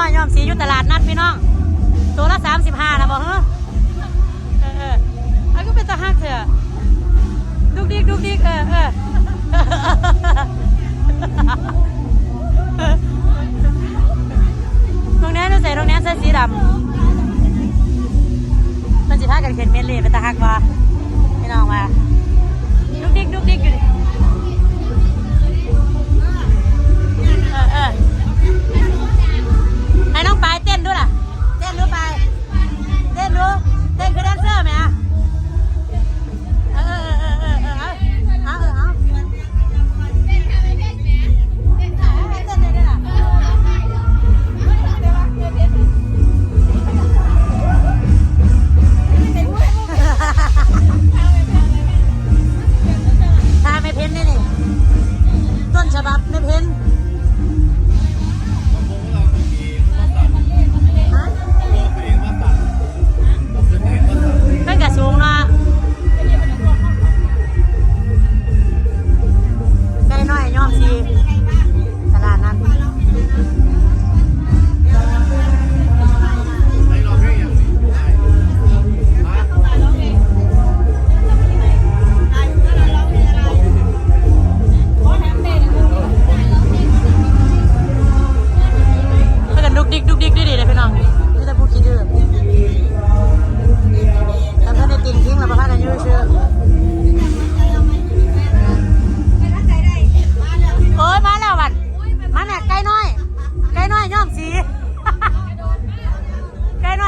น้อยยอมสีอยู่ตลาดนัดพี่น้อง ตัวละสามสิบห้านะบอกเออเอออันก็เป็นตะหักเถอะดุกดิกดุกดิกเออเออตรงนี้ดูใส่ตรงนี้ใส่สีดำมันสีท่ากันเข็นเมลีเป็นตะหักวะ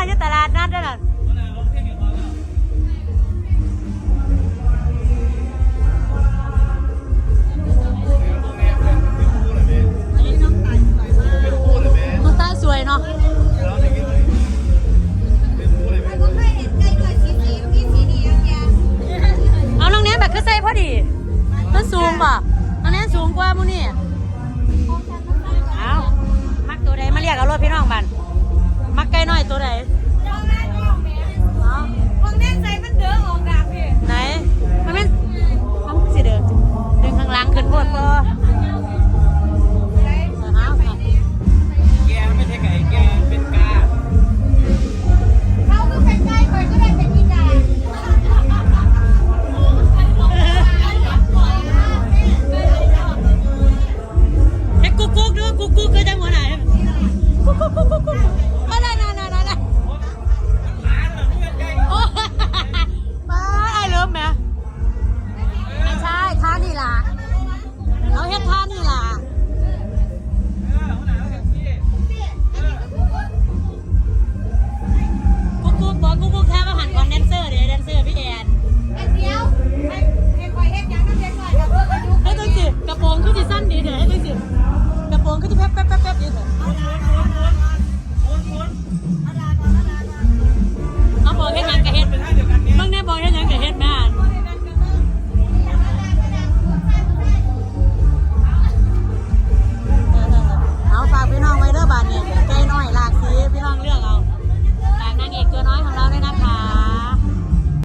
อยู่ตลาดนัดนั่นละน้องตาสวยเนาะเอาน้อนี้แบบคือใส่พอดี มันสูงป่ะน้อนี้สูงกว่ามูนี่เอามักตัวใดมาเรียกเอารถพี่น้องบันมักไก่น้อยตัวใด po.